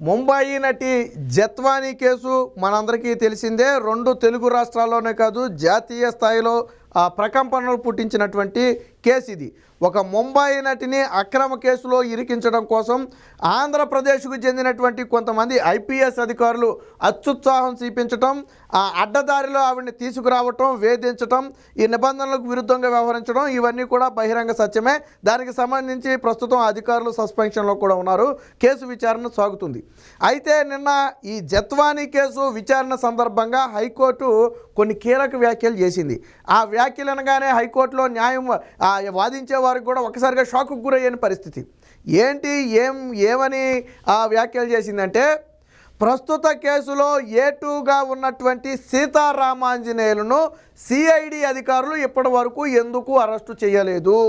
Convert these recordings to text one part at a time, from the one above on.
ముంబాయి నటి జత్వానీ కేసు మనందరికీ తెలిసిందే. రెండు తెలుగు రాష్ట్రాల్లోనే కాదు జాతీయ స్థాయిలో ఆ, ప్రకంపనలు పుట్టించినటువంటి కేసు ఇది ఒక ముంబాయి నటిని అక్రమ కేసులో ఇరికించడం కోసం ఆంధ్రప్రదేశ్కు చెందినటువంటి కొంతమంది ఐపీఎస్ అధికారులు అత్యుత్సాహం చూపించటం ఆ అడ్డదారిలో ఆవిడని తీసుకురావటం వేధించటం ఈ నిబంధనలకు విరుద్ధంగా వ్యవహరించడం ఇవన్నీ కూడా బహిరంగ సత్యమే. దానికి సంబంధించి ప్రస్తుతం అధికారులు సస్పెన్షన్లో కూడా ఉన్నారు. కేసు విచారణ సాగుతుంది. అయితే నిన్న ఈ జత్వానీ కేసు విచారణ సందర్భంగా హైకోర్టు కొన్ని కీలక వ్యాఖ్యలు చేసింది. ఆ వ్యాఖ్యలు అనగానే హైకోర్టులో న్యాయం ఆ, వాదించే వారికి కూడా ఒకసారిగా షాక్కు గురయ్యని పరిస్థితి. ఏంటి ఏం ఏమని ఆ వ్యాఖ్యలు చేసిందంటే ప్రస్తుత కేసులో ఏ టూగా ఉన్నటువంటి సీతారామాంజనేయులను సిఐడి అధికారులు ఇప్పటి వరకు ఎందుకు అరెస్టు చేయలేదు?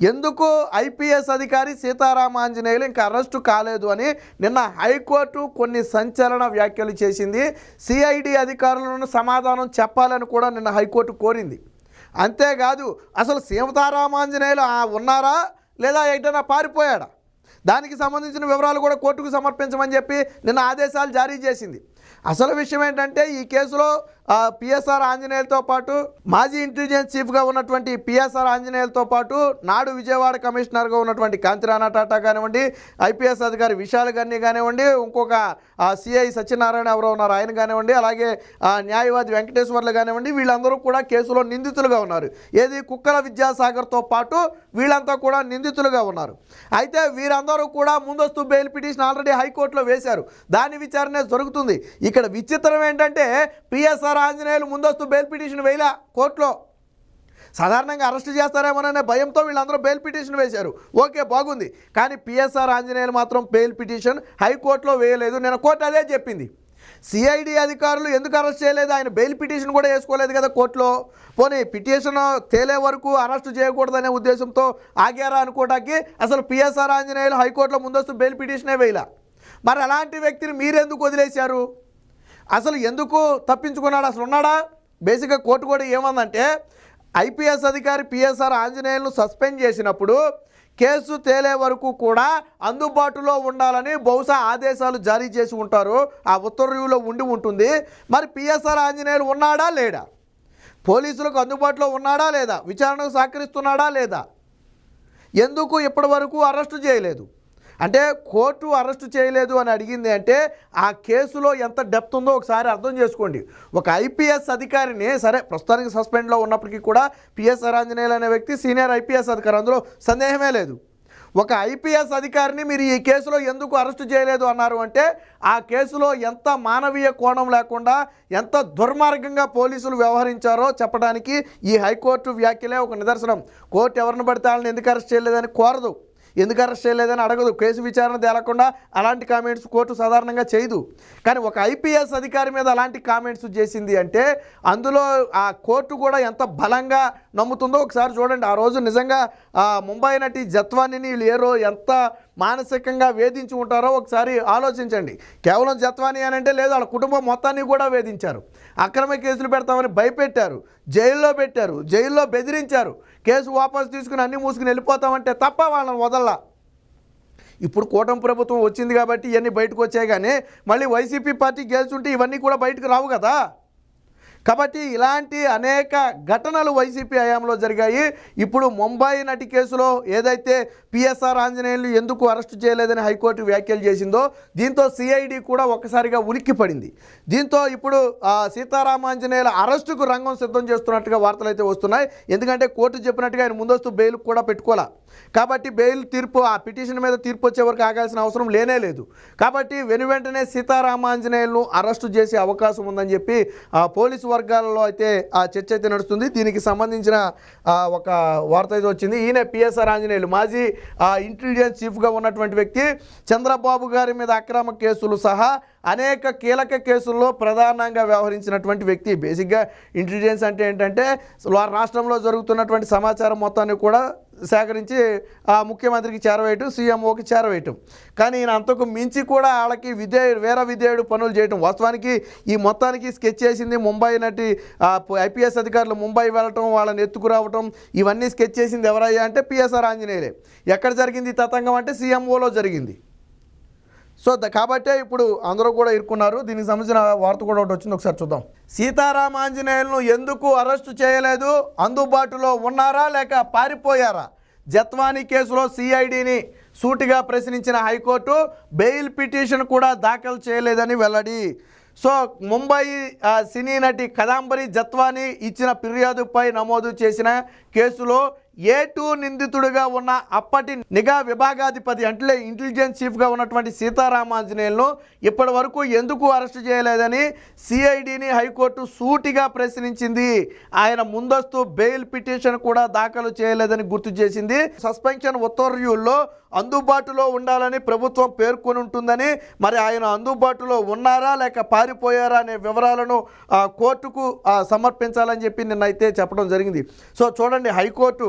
ఎందుకు ఐపీఎస్ అధికారి సీతారామాంజనేయులు ఇంకా అరెస్టు కాలేదు అని నిన్న హైకోర్టు కొన్ని సంచలన వ్యాఖ్యలు చేసింది. సిఐడి అధికారులను సమాధానం చెప్పాలని కూడా నిన్న హైకోర్టు కోరింది. అంతేకాదు అసలు సీమతారామాంజనేయులు ఉన్నారా? లేదా ఎటైనా పారిపోయాడా? దానికి సంబంధించిన వివరాలు కూడా కోర్టుకు సమర్పించమని చెప్పి నిన్న ఆదేశాలు జారీ చేసింది. అసలు విషయం ఏంటంటే ఈ కేసులో పిఎస్ఆర్ ఆంజనేయులతో పాటు మాజీ ఇంటెలిజెన్స్ చీఫ్గా ఉన్నటువంటి పిఎస్ఆర్ ఆంజనేయులతో పాటు నాడు విజయవాడ కమిషనర్గా ఉన్నటువంటి కాంతిరాణా టాటా కానివ్వండి ఐపీఎస్ అధికారి విశాల్ గారిని కానివ్వండి ఇంకొక సిఐ సత్యనారాయణ ఎవరో ఉన్నారు ఆయన కానివ్వండి అలాగే న్యాయవాది వెంకటేశ్వర్లు కానివ్వండి వీళ్ళందరూ కూడా కేసులో నిందితులుగా ఉన్నారు. ఏది కుక్కల విద్యాసాగర్తో పాటు వీళ్ళంతా కూడా నిందితులుగా ఉన్నారు. అయితే వీరందరూ కూడా ముందస్తు బెయిల్ పిటిషన్ ఆల్రెడీ హైకోర్టులో వేశారు. దాని విచారణ జరుగుతుంది. ఇక్కడ విచిత్రం ఏంటంటే పిఎస్ఆర్ ఆంజనేయులు ముందస్తు బెయిల్ పిటిషన్ వేయలే కోర్టులో. సాధారణంగా అరెస్ట్ చేస్తారేమోననే భయంతో వీళ్ళందరూ బెయిల్ పిటిషన్ వేశారు. ఓకే బాగుంది. కానీ పిఎస్ఆర్ ఆంజనేయులు మాత్రం బెయిల్ పిటిషన్ హైకోర్టులో వేయలేదు. నేను కోర్టు అదే చెప్పింది. సిఐడి అధికారులు ఎందుకు అరెస్ట్ చేయలేదు? ఆయన బెయిల్ పిటిషన్ కూడా వేసుకోలేదు కదా కోర్టులో. పోనీ పిటిషన్ తేలే వరకు అరెస్ట్ చేయకూడదనే ఉద్దేశంతో ఆగారా అనుకోవడానికి అసలు పిఎస్ఆర్ ఆంజనేయులు హైకోర్టులో ముందస్తు బెయిల్ పిటిషనే వేయలా. మరి అలాంటి వ్యక్తిని మీరెందుకు వదిలేశారు? అసలు ఎందుకు తప్పించుకున్నాడు? అసలు ఉన్నాడా? బేసిక్గా కోర్టు కూడా ఏమందంటే ఐపీఎస్ అధికారి పిఎస్ఆర్ ఆంజనేయులను సస్పెండ్ చేసినప్పుడు కేసు తేలే వరకు కూడా అందుబాటులో ఉండాలని బహుశా ఆదేశాలు జారీ చేసి ఉంటారు. ఆ ఉత్తర్వులో ఉండి ఉంటుంది. మరి పిఎస్ఆర్ ఆంజనేయులు ఉన్నాడా లేడా? పోలీసులకు అందుబాటులో ఉన్నాడా లేదా? విచారణకు సహకరిస్తున్నాడా లేదా? ఎందుకు ఇప్పటి వరకు అరెస్టు చేయలేదు? అంటే కోర్టు అరెస్టు చేయలేదు అని అడిగింది అంటే ఆ కేసులో ఎంత డెప్త్ ఉందో ఒకసారి అర్థం చేసుకోండి. ఒక ఐపీఎస్ అధికారిని సరే ప్రస్తుతానికి సస్పెండ్లో ఉన్నప్పటికీ కూడా పిఎస్ఆర్ ఆంజనేయులు అనే వ్యక్తి సీనియర్ ఐపీఎస్ అధికారి అందులో సందేహమే లేదు. ఒక ఐపీఎస్ అధికారిని మీరు ఈ కేసులో ఎందుకు అరెస్టు చేయలేదు అన్నారు అంటే ఆ కేసులో ఎంత మానవీయ కోణం లేకుండా ఎంత దుర్మార్గంగా పోలీసులు వ్యవహరించారో చెప్పడానికి ఈ హైకోర్టు వ్యాఖ్యలే ఒక నిదర్శనం. కోర్టు ఎవరిని పడితే వాళ్ళని ఎందుకు అరెస్ట్ చేయలేదని కోరదు. ఎందుకు అరెస్ట్ చేయలేదని అడగదు. కేసు విచారణ తేలకుండా అలాంటి కామెంట్స్ కోర్టు సాధారణంగా చేయదు. కానీ ఒక ఐపీఎస్ అధికారి మీద అలాంటి కామెంట్స్ చేసింది అంటే అందులో ఆ కోర్టు కూడా ఎంత బలంగా నమ్ముతుందో ఒకసారి చూడండి. ఆ రోజు నిజంగా ఆ ముంబై నటి జత్వానీని లేరో ఎంత మానసికంగా వేధించి ఉంటారో ఒకసారి ఆలోచించండి. కేవలం జత్వానీ అని అంటే లేదు వాళ్ళ కుటుంబం మొత్తాన్ని కూడా వేధించారు. అక్రమ కేసులు పెడతామని భయపెట్టారు. జైల్లో పెట్టారు. జైల్లో బెదిరించారు. కేసు వాపసు తీసుకుని అన్ని మూసుకుని వెళ్ళిపోతామంటే తప్ప వాళ్ళని వదల్లా. ఇప్పుడు కూటమి ప్రభుత్వం వచ్చింది కాబట్టి ఇవన్నీ బయటకు వచ్చాయి కానీ మళ్ళీ వైసీపీ పార్టీ గెలుచుంటే ఇవన్నీ కూడా బయటకు రావు కదా. కాబట్టి ఇలాంటి అనేక ఘటనలు వైసీపీ హయాంలో జరిగాయి. ఇప్పుడు ముంబై నటి కేసులో ఏదైతే పిఎస్ఆర్ ఆంజనేయులు ఎందుకు అరెస్ట్ చేయలేదని హైకోర్టు వ్యాఖ్యలు చేసిందో దీంతో సిఐడి కూడా ఒక్కసారిగా ఉలిక్కి పడింది. దీంతో ఇప్పుడు సీతారామాంజనేయుల అరెస్టుకు రంగం సిద్ధం చేస్తున్నట్టుగా వార్తలు అయితే వస్తున్నాయి. ఎందుకంటే కోర్టు చెప్పినట్టుగా ఆయన ముందస్తు బెయిల్ కూడా పెట్టుకోవాలా కాబట్టి బెయిల్ తీర్పు ఆ పిటిషన్ మీద తీర్పు వచ్చే వరకు ఆగాల్సిన అవసరం లేనే లేదు. కాబట్టి వెను వెంటనే సీతారామాంజనేయులను అరెస్టు చేసే అవకాశం ఉందని చెప్పి ఆ పోలీసు వర్గాలలో అయితే ఆ చర్చ అయితే నడుస్తుంది. దీనికి సంబంధించిన ఒక వార్త అయితే వచ్చింది. ఈయన పిఎస్ఆర్ ఆంజనేయులు. మాజీ ఇంటెలిజెన్స్ చీఫ్గా ఉన్నటువంటి వ్యక్తి చంద్రబాబు గారి మీద అక్రమ కేసులు సహా అనేక కీలక కేసుల్లో ప్రధానంగా వ్యవహరించినటువంటి వ్యక్తి. బేసిక్గా ఇంటెలిజెన్స్ అంటే ఏంటంటే వారి రాష్ట్రంలో జరుగుతున్నటువంటి సమాచారం మొత్తాన్ని కూడా సేకరించి ఆ ముఖ్యమంత్రికి చేరవేయటం సీఎంఓకి చేరవేయటం. కానీ ఈయన అంతకు మించి కూడా వాళ్ళకి విధేయుడు వేరే విధేయుడు పనులు చేయటం. వాస్తవానికి ఈ మొత్తానికి స్కెచ్ చేసింది ముంబై నటి ఐపీఎస్ అధికారులు ముంబై వెళ్ళటం వాళ్ళని ఎత్తుకురావటం ఇవన్నీ స్కెచ్ చేసింది ఎవరయ్యా అంటే పిఎస్ఆర్ ఆంజనేయులే. ఎక్కడ జరిగింది తతంగం అంటే సీఎంఓలో జరిగింది. సో కాబట్టే ఇప్పుడు అందరూ కూడా ఇరుక్కున్నారు. దీనికి సంబంధించిన వార్త కూడా ఒకటి వచ్చింది. ఒకసారి చూద్దాం. సీతారామాంజనేయులను ఎందుకు అరెస్టు చేయలేదు? అందుబాటులో ఉన్నారా లేక పారిపోయారా? జత్వానీ కేసులో సిఐడిని సూటిగా ప్రశ్నించిన హైకోర్టు బెయిల్ పిటిషన్ కూడా దాఖలు చేయలేదని వెల్లడి. సో ముంబై ఆ, సినీ నటి కదాంబరి జత్వానీ ఇచ్చిన ఫిర్యాదుపై నమోదు చేసిన కేసులో ఏ టూ నిందితుడిగా ఉన్న అప్పటి నిఘా విభాగాధిపతి అంటే ఇంటెలిజెన్స్ చీఫ్గా ఉన్నటువంటి సీతారామాంజనేయులను ఇప్పటి వరకు ఎందుకు అరెస్ట్ చేయలేదని సిఐడిని హైకోర్టు సూటిగా ప్రశ్నించింది. ఆయన ముందస్తు బెయిల్ పిటిషన్ కూడా దాఖలు చేయలేదని గుర్తు చేసింది. సస్పెన్షన్ ఉత్తర్వుల్లో అందుబాటులో ఉండాలని ప్రభుత్వం పేర్కొని ఉంటుందని మరి ఆయన అందుబాటులో ఉన్నారా లేక పారిపోయారా అనే వివరాలను కోర్టుకు సమర్పించాలని చెప్పి నిన్నైతే చెప్పడం జరిగింది. సో చూడండి హైకోర్టు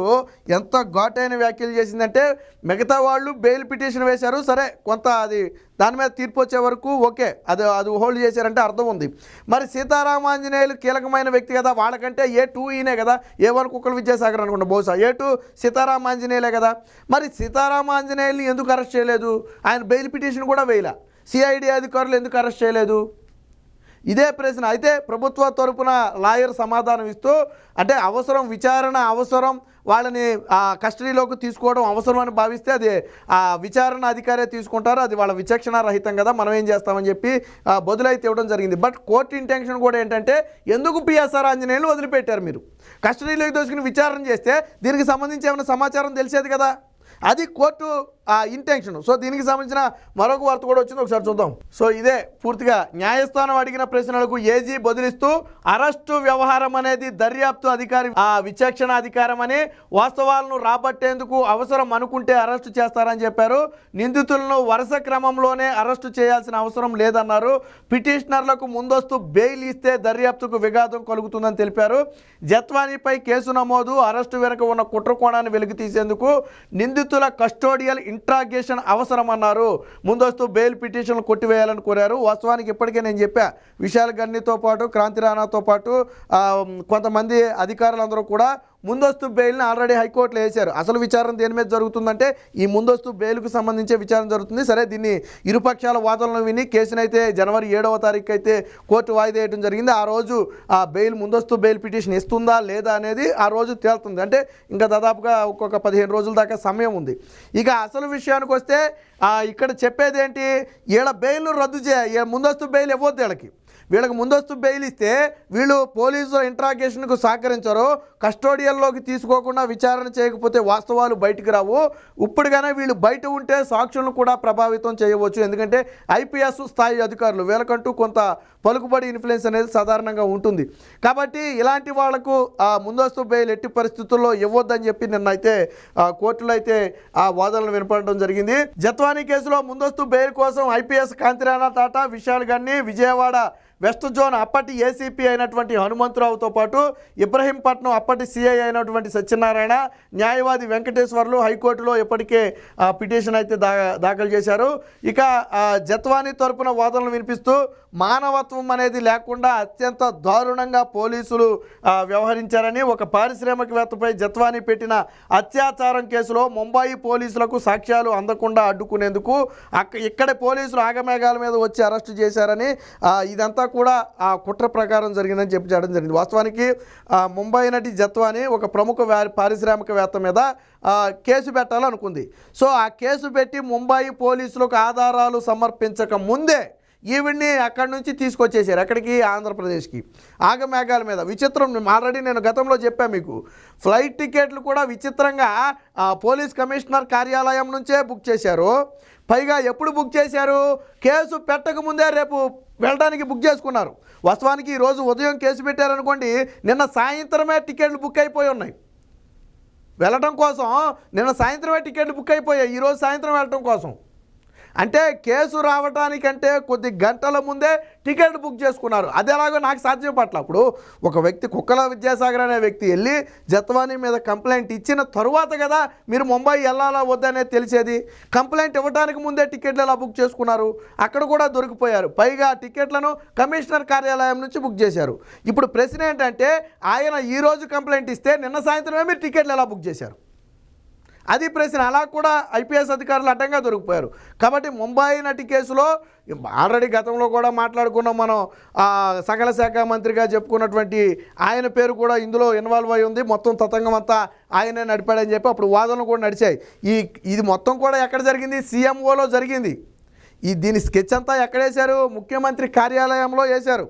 ఎంత ఘాటైన వ్యాఖ్యలు చేసిందంటే మిగతా వాళ్ళు బెయిల్ పిటిషన్ వేశారు. సరే కొంత అది దాని మీద తీర్పు వచ్చే వరకు ఓకే అది అది హోల్డ్ చేశారంటే అర్థం ఉంది. మరి సీతారామాంజనేయులు కీలకమైన వ్యక్తి కదా వాళ్ళకంటే ఏ టూ ఈయనే కదా ఏ వన్ కుక్కల విద్యాసాగర్ అనుకుంటా బహుశా ఏ టూ సీతారామాంజనేయులే కదా. మరి సీతారామాంజనేయుల్ని ఎందుకు అరెస్ట్ చేయలేదు? ఆయన బెయిల్ పిటిషన్ కూడా వేయలే. సిఐడి అధికారులు ఎందుకు అరెస్ట్ చేయలేదు? ఇదే ప్రశ్న. అయితే ప్రభుత్వ తరపున లాయర్ సమాధానం ఇస్తూ అంటే అవసరం విచారణ అవసరం వాళ్ళని ఆ, కస్టడీలోకి తీసుకోవడం అవసరం అని భావిస్తే అది ఆ విచారణ అధికారే తీసుకుంటారు. అది వాళ్ళ విచక్షణ రహితం కదా. మనం ఏం చేస్తామని చెప్పి బదులైతే ఇవ్వడం జరిగింది. బట్ కోర్టు ఇంటెన్షన్ కూడా ఏంటంటే ఎందుకు పిఎస్ఆర్ ఆంజనేయులు వదిలిపెట్టారు మీరు? కస్టడీలోకి దోసుకుని విచారణ చేస్తే దీనికి సంబంధించి ఏమైనా సమాచారం తెలిసేది కదా? అది కోర్టు ఆ ఇంటెన్షన్ సో దీనికి సంబంధించిన మరొక వార్త కూడా వచ్చింది. ఒకసారి చూద్దాం. సో ఇదే పూర్తిగా న్యాయస్థానం అడిగిన ప్రశ్నలకు ఏజీ బదిలిస్తూ అరెస్టు వ్యవహారం అనేది దర్యాప్తు అధికారి ఆ విచక్షణ అధికారం అని వాస్తవాలను రాబట్టేందుకు అవసరం అనుకుంటే అరెస్టు చేస్తారని చెప్పారు. నిందితులను వరుస క్రమంలోనే అరెస్టు చేయాల్సిన అవసరం లేదన్నారు. పిటిషనర్లకు ముందస్తు బెయిల్ ఇస్తే దర్యాప్తుకు విఘాతం కలుగుతుందని తెలిపారు. జత్వానీపై కేసు నమోదు అరెస్టు వెనుక ఉన్న కుట్రకోణాన్ని వెలికి తీసేందుకు నిందితు నిందితుల కస్టోడియల్ ఇంట్రాగేషన్ అవసరమన్నారు. ముందస్తు బెయిల్ పిటిషన్లు కొట్టివేయాలని కోరారు. వాస్తవానికి ఇప్పటికే నేను చెప్పా విశాల్ గన్నితో పాటు క్రాంతి రాణాతో పాటు కొంతమంది అధికారులందరూ కూడా ముందస్తు బెయిల్ని ఆల్రెడీ హైకోర్టులో వేశారు. అసలు విచారణ దేని మీద జరుగుతుందంటే ఈ ముందస్తు బెయిల్కు సంబంధించే విచారణ జరుగుతుంది. సరే దీన్ని ఇరుపక్షాల వాదనలు విని కేసునైతే జనవరి ఏడవ తారీఖు అయితే కోర్టు వాయిదా వేయడం జరిగింది. ఆ రోజు ఆ బెయిల్ ముందస్తు బెయిల్ పిటిషన్ ఇస్తుందా లేదా అనేది ఆ రోజు తేలుతుంది. అంటే ఇంకా దాదాపుగా ఒక్కొక్క పదిహేను రోజుల దాకా సమయం ఉంది. ఇక అసలు విషయానికి వస్తే ఇక్కడ చెప్పేది ఏంటి ఈడ బెయిల్ను రద్దు చేయ ముందస్తు బెయిల్ ఇవ్వద్దు వీళ్ళకి వీళ్ళకి ముందస్తు బెయిల్ ఇస్తే వీళ్ళు పోలీసుల ఇంట్రాగేషన్కు సహకరించరు. కస్టోడియల్లోకి తీసుకోకుండా విచారణ చేయకపోతే వాస్తవాలు బయటకు రావు. ఇప్పటికైనా వీళ్ళు బయట ఉంటే సాక్షులను కూడా ప్రభావితం చేయవచ్చు. ఎందుకంటే ఐపీఎస్ స్థాయి అధికారులు వీళ్ళకంటూ కొంత పలుకుబడి ఇన్ఫ్లుయెన్స్ అనేది సాధారణంగా ఉంటుంది. కాబట్టి ఇలాంటి వాళ్ళకు ఆ ముందస్తు బెయిల్ ఎట్టి పరిస్థితుల్లో ఇవ్వద్దని చెప్పి నిన్న అయితే కోర్టులో అయితే ఆ వాదనలు వినపడడం జరిగింది. జత్వానీ కేసులో ముందస్తు బెయిల్ కోసం ఐపీఎస్ కాంతిరాణా టాటా విశాల్ కానీ విజయవాడ వెస్ట్ జోన్ అప్పటి ఏసీపీ అయినటువంటి హనుమంతరావుతో పాటు ఇబ్రహీంపట్నం అప్పటి సిఐ అయినటువంటి సత్యనారాయణ న్యాయవాది వెంకటేశ్వర్లు హైకోర్టులో ఇప్పటికే పిటిషన్ అయితే దా దాఖలు చేశారు. ఇక జత్వాని జత్వానీ తరపున వాదనలు వినిపిస్తూ మానవత్వం అనేది లేకుండా అత్యంత దారుణంగా పోలీసులు వ్యవహరించారని ఒక పారిశ్రామికవేత్తపై జత్వానీ పెట్టిన అత్యాచారం కేసులో ముంబాయి పోలీసులకు సాక్ష్యాలు అందకుండా అడ్డుకునేందుకు అక్క ఇక్కడే పోలీసులు ఆగమేఘాల మీద వచ్చి అరెస్టు చేశారని ఇదంతా కూడా ఆ కుట్ర ప్రకారం జరిగిందని చెప్పి చేయడం జరిగింది. వాస్తవానికి ముంబై నటి జత్వాని ఒక ప్రముఖ పారిశ్రామికవేత్త మీద కేసు పెట్టాలనుకుంది. సో ఆ కేసు పెట్టి ముంబై పోలీసులకు ఆధారాలు సమర్పించక ముందే ఈవిడ్ని అక్కడి నుంచి తీసుకొచ్చేసారు ఎక్కడికి ఆంధ్రప్రదేశ్కి. ఆగమేఘాల మీద. విచిత్రం ఆల్రెడీ నేను గతంలో చెప్పాను మీకు. ఫ్లైట్ టికెట్లు కూడా విచిత్రంగా ఆ, పోలీస్ కమిషనర్ కార్యాలయం నుంచే బుక్ చేశారు. పైగా ఎప్పుడు బుక్ చేశారు? కేసు పెట్టకముందే రేపు వెళ్ళడానికి బుక్ చేసుకున్నారు. వాస్తవానికి ఈరోజు ఉదయం కేసు పెట్టారనుకోండి నిన్న సాయంత్రమే టికెట్లు బుక్ అయిపోయి ఉన్నాయి. వెళ్ళటం కోసం నిన్న సాయంత్రమే టికెట్లు బుక్ అయిపోయాయి ఈరోజు సాయంత్రం వెళ్ళటం కోసం. అంటే కేసు రావటానికంటే కొద్ది గంటల ముందే టికెట్ బుక్ చేసుకున్నారు. అది ఎలాగో నాకు సాధ్యం పట్ల. అప్పుడు ఒక వ్యక్తి కుక్కల విద్యాసాగర్ అనే వ్యక్తి వెళ్ళి జత్వానీ మీద కంప్లైంట్ ఇచ్చిన తరువాత కదా మీరు ముంబై వెళ్ళాలా వద్దనేది తెలిసేది. కంప్లైంట్ ఇవ్వడానికి ముందే టికెట్లు ఎలా బుక్ చేసుకున్నారు? అక్కడ కూడా దొరికిపోయారు. పైగా టికెట్లను కమిషనర్ కార్యాలయం నుంచి బుక్ చేశారు. ఇప్పుడు ప్రశ్న ఏంటంటే ఆయన ఈ రోజు కంప్లైంట్ ఇస్తే నిన్న సాయంత్రమే మీరు టికెట్లు ఎలా బుక్ చేశారు? అది ప్రశ్న. అలా కూడా ఐపీఎస్ అధికారులు అడ్డంగా దొరికిపోయారు. కాబట్టి ముంబాయి నటి కేసులో ఆల్రెడీ గతంలో కూడా మాట్లాడుకున్నాం మనం. సకల శాఖ మంత్రిగా చెప్పుకున్నటువంటి ఆయన పేరు కూడా ఇందులో ఇన్వాల్వ్ అయి ఉంది. మొత్తం తతంగం అంతా ఆయనే నడిపాడని చెప్పి అప్పుడు వాదనలు కూడా నడిచాయి. ఈ ఇది మొత్తం కూడా ఎక్కడ జరిగింది? సీఎంఓలో జరిగింది. ఈ దీని స్కెచ్ అంతా ఎక్కడ వేశారు? ముఖ్యమంత్రి కార్యాలయంలో వేశారు.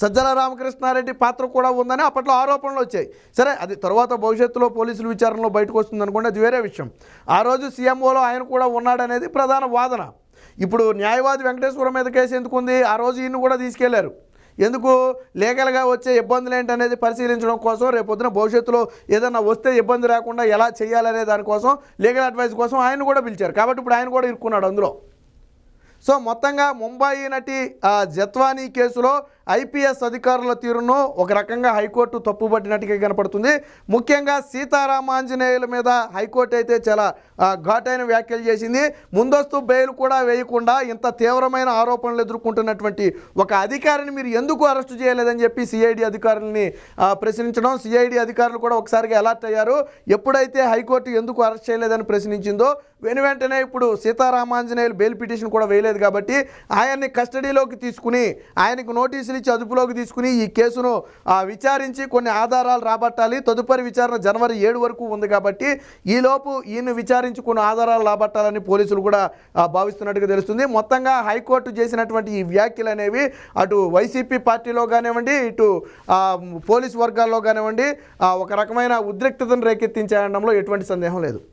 సజ్జల రామకృష్ణారెడ్డి పాత్ర కూడా ఉందని అప్పట్లో ఆరోపణలు వచ్చాయి. సరే అది తర్వాత భవిష్యత్తులో పోలీసుల విచారణలో బయటకు వస్తుంది అనుకోండి అది వేరే విషయం. ఆ రోజు సీఎంఓలో ఆయన కూడా ఉన్నాడనేది ప్రధాన వాదన. ఇప్పుడు న్యాయవాది వెంకటేశ్వరం మీద కేసు ఎందుకు ఉంది ఆ రోజు ఈయన కూడా తీసుకెళ్ళారు. ఎందుకు? లీగల్గా వచ్చే ఇబ్బందులు ఏంటనేది పరిశీలించడం కోసం రేపొద్దున భవిష్యత్తులో ఏదైనా వస్తే ఇబ్బంది రాకుండా ఎలా చేయాలనే దానికోసం లీగల్ అడ్వైస్ కోసం ఆయన కూడా పిలిచారు. కాబట్టి ఇప్పుడు ఆయన కూడా ఇరుక్కున్నాడు అందులో. సో మొత్తంగా ముంబాయి నటి ఆ, జత్వానీ కేసులో ఐపీఎస్ అధికారుల తీరును ఒక రకంగా హైకోర్టు తప్పుపట్టినట్టుగా కనపడుతుంది. ముఖ్యంగా సీతారామాంజనేయుల మీద హైకోర్టు అయితే చాలా ఘాటైన వ్యాఖ్యలు చేసింది. ముందస్తు బెయిల్ కూడా వేయకుండా ఇంత తీవ్రమైన ఆరోపణలు ఎదుర్కొంటున్నటువంటి ఒక అధికారిని మీరు ఎందుకు అరెస్టు చేయలేదని చెప్పి సిఐడి అధికారులని ప్రశ్నించడం. సిఐడి అధికారులు కూడా ఒకసారిగా అలర్ట్ అయ్యారు. ఎప్పుడైతే హైకోర్టు ఎందుకు అరెస్ట్ చేయలేదని ప్రశ్నించిందో వెను వెంటనే ఇప్పుడు సీతారామాంజనేయులు బెయిల్ పిటిషన్ కూడా వేయలేదు కాబట్టి ఆయన్ని కస్టడీలోకి తీసుకుని ఆయనకు నోటీసులు నుంచి అదుపులోకి తీసుకుని ఈ కేసును విచారించి కొన్ని ఆధారాలు రాబట్టాలి. తదుపరి విచారణ జనవరి ఏడు వరకు ఉంది కాబట్టి ఈలోపు ఈయన విచారించి కొన్ని ఆధారాలు రాబట్టాలని పోలీసులు కూడా భావిస్తున్నట్టుగా తెలుస్తుంది. మొత్తంగా హైకోర్టు చేసినటువంటి ఈ వ్యాఖ్యలు అనేవి అటు వైసీపీ పార్టీలో కానివ్వండి ఇటు పోలీస్ వర్గాల్లో కానివ్వండి ఒక రకమైన ఉద్రిక్తతను రేకెత్తించడంలో ఎటువంటి సందేహం లేదు.